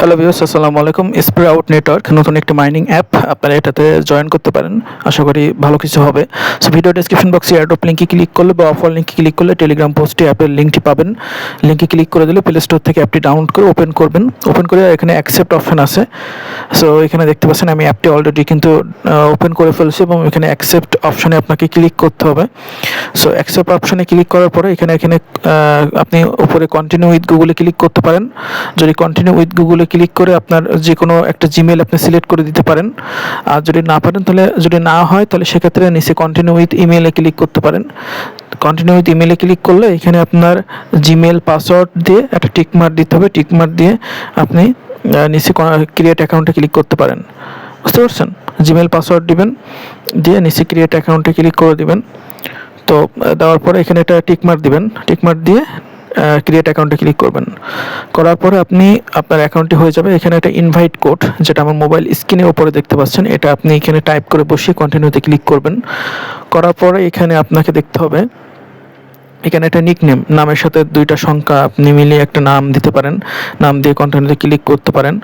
Hello views আসসালামু আলাইকুম spray out network নতুন একটি মাইনিং অ্যাপ আপনারা এটাতে জয়েন করতে পারেন। আশা করি ভালো কিছু হবে। সো ভিডিও ডেসক্রিপশন বক্সে এয়ারড্রপ লিঙ্কে ক্লিক করলে বা অফার লিঙ্কে ক্লিক করলে টেলিগ্রাম পোস্টে অ্যাপের লিঙ্কটি পাবেন। লিঙ্কে ক্লিক করে দিলে প্লে স্টোর থেকে অ্যাপটি ডাউনলোড করে ওপেন করবেন। ওপেন করে এখানে অ্যাকসেপ্ট অপশন আছে। সো এখানে দেখতে পাচ্ছেন আমি অ্যাপটি অলরেডি কিন্তু ওপেন করে ফেলছি এবং এখানে অ্যাকসেপ্ট অপশনে আপনাকে ক্লিক করতে হবে। সো অ্যাকসেপ্ট অপশনে ক্লিক করার পরে এখানে এখানে আপনি উপরে কন্টিনিউ উইথ গুগলে ক্লিক করতে পারেন। যদি কন্টিনিউ উইথ গুগলে ক্লিক করে আপনার যে কোনো একটা জিমেল আপনি সিলেক্ট করে দিতে পারেন। আর যদি না পারেন তাহলে যদি না হয় তাহলে সেক্ষেত্রে নিচে কন্টিনিউ উইথ ইমেলে ক্লিক করতে পারেন। কন্টিনিউ উইথ ইমেলে ক্লিক করলে এখানে আপনার জিমেল পাসওয়ার্ড দিয়ে একটা টিকমার্ক দিতে হবে। টিকমার্ক দিয়ে আপনি নিচে ক্রিয়েট অ্যাকাউন্টে ক্লিক করতে পারেন। বুঝতে পারছেন? জিমেল পাসওয়ার্ড দিবেন, দিয়ে নিচে ক্রিয়েট অ্যাকাউন্টে ক্লিক করে দিবেন। তো দেওয়ার পরে এখানে একটা টিকমার্ক দিবেন। টিকমার্ক দিয়ে ক্রিয়েট অ্যাকাউন্টে ক্লিক করবেন। করার পরে আপনি আপনার অ্যাকাউন্টটি হয়ে যাবে। এখানে একটা ইনভাইট কোড যেটা আমার মোবাইল স্ক্রিনের উপরে দেখতে পাচ্ছেন। এটা আপনি এখানে টাইপ করে বসিয়ে কন্টিনিউতে ক্লিক করবেন। করার পরে এখানে আপনাকে দেখতে হবে, এখানে একটা নিকনেম নামের সাথে দুইটা সংখ্যা আপনি মিলিয়ে একটা নাম দিতে পারেন। নাম দিয়ে কন্টিনিউতে ক্লিক করতে পারেন।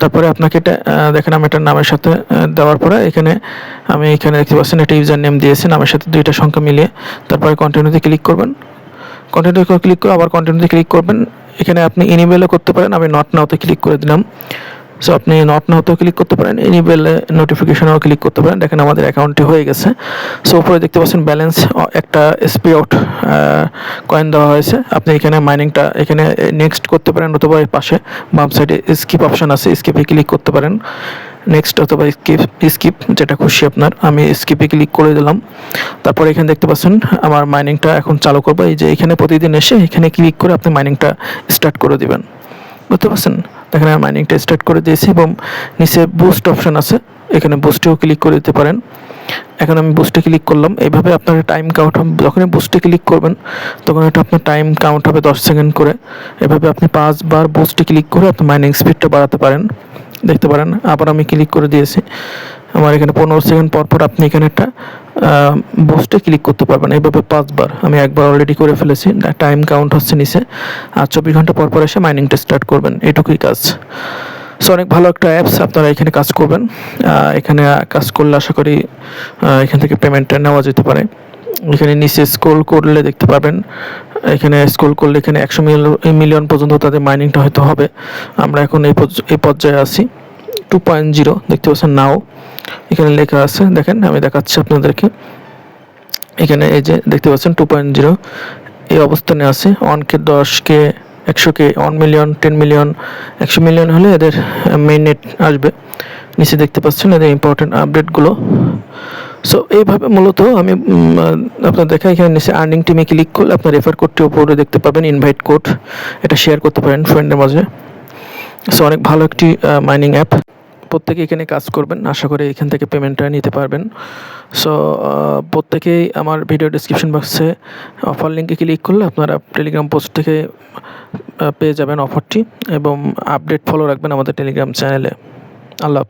তারপরে আপনাকে এটা দেখেন আমি একটা নামের সাথে দেওয়ার পরে এখানে আমি এখানে দেখতে পাচ্ছেন, একটা ইউজার নেম দিয়েছি। নামের সাথে দুইটা সংখ্যা মিলিয়ে তারপরে কন্টিনিউতে ক্লিক করবেন। কন্টিনিউ ক্লিক করে আবার কন্টিনিউতে ক্লিক করবেন। এখানে আপনি ইনিমেলও করতে পারেন। আমি নট নাওতে ক্লিক করে দিলাম। সো আপনি নট নাওতেও ক্লিক করতে পারেন। ইনিমেলে নোটিফিকেশনেও ক্লিক করতে পারেন। দেখেন আমাদের অ্যাকাউন্টটি হয়ে গেছে। সো উপরে দেখতে পাচ্ছেন ব্যালেন্স একটা এসপি আউট কয়েন দেওয়া হয়েছে। আপনি এখানে মাইনিংটা এখানে নেক্সট করতে পারেন অথবা এর পাশে বাম সাইডে স্কিপ অপশন আছে। স্কিপে ক্লিক করতে পারেন। নেক্সট অথবা স্কিপ স্কিপ যেটা খুশি আপনার, আমি স্কিপে ক্লিক করে দিলাম। তারপর এখানে দেখতে পাচ্ছেন, আমার মাইনিংটা এখন চালু করব। এই যে এখানে প্রতিদিন এসে এখানে ক্লিক করে আপনি মাইনিংটা স্টার্ট করে দেবেন। বুঝতে পারছেন? এখানে আমি মাইনিংটা স্টার্ট করে দিয়েছি এবং নিচে বুস্ট অপশন আছে। এখানে বুস্টেও ক্লিক করে দিতে পারেন। এখন আমি বুস্টে ক্লিক করলাম। এইভাবে আপনার টাইম কাউন্ট হবে। যখনই বুস্টে ক্লিক করবেন, তখন এটা আপনার টাইম কাউন্ট হবে দশ সেকেন্ড করে। এভাবে আপনি পাঁচবার বুস্টে ক্লিক করে আপনি মাইনিং স্পিডটা বাড়াতে পারেন। দেখতে পারেন। আবার আমি ক্লিক করে দিয়েছি। আমার এখানে পনেরো সেকেন্ড পর পর আপনি এখানে একটা বুস্টে ক্লিক করতে পারবেন। এইভাবে পাঁচবার। আমি একবার অলরেডি করে ফেলেছি। টাইম কাউন্ট হচ্ছে নিচে। আর চব্বিশ ঘণ্টা পর পর এসে মাইনিংটা স্টার্ট করবেন। এটুকুই কাজ। সো অনেক ভালো একটা অ্যাপস আপনারা এখানে কাজ করবেন। এখানে কাজ করলে আশা করি এখান থেকে পেমেন্টটা নেওয়া যেতে পারে। এখানে নিচে স্ক্রোল করলে দেখতে পাবেন এখানে স্ক্রোল করলে এখানে একশো মিলিয়ন পর্যন্ত তাদের মাইনিংটা হয়তো হবে। আমরা এখন এই এই পর্যায়ে আছি। টু পয়েন্ট জিরো দেখতে পাচ্ছেন নাও এখানে লেখা আছে, দেখেন, আমি দেখাচ্ছি আপনাদেরকে। এখানে এই যে দেখতে পাচ্ছেন টু পয়েন্ট জিরো এই অবস্থানে আছে ওয়ানকে দশকে একশোকে ওয়ান মিলিয়ন টেন মিলিয়ন একশো মিলিয়ন হলে এদের মেইন নেট আসবে। নিচে দেখতে পাচ্ছেন এদের ইম্পর্টেন্ট আপডেটগুলো সো এইভাবে মূলত আমি আপনার দেখা এখানে নিচে আর্নিং টিমে ক্লিক করলে আপনার রেফার কোডটি উপরে দেখতে পাবেন ইনভাইট কোড এটা শেয়ার করতে পারেন ফ্রেন্ডের মাঝে। সো অনেক ভালো একটি মাইনিং অ্যাপ প্রত্যেকে এখানে কাজ করবেন। আশা করি এখান থেকে পেমেন্টটা নিতে পারবেন। সো প্রত্যেকেই আমার ভিডিও ডিসক্রিপশন বক্সে অফার লিঙ্কে ক্লিক করলে আপনারা টেলিগ্রাম পোস্ট থেকে পেয়ে যাবেন অফারটি এবং আপডেট ফলো রাখবেন আমাদের টেলিগ্রাম চ্যানেলে আল্লাহ।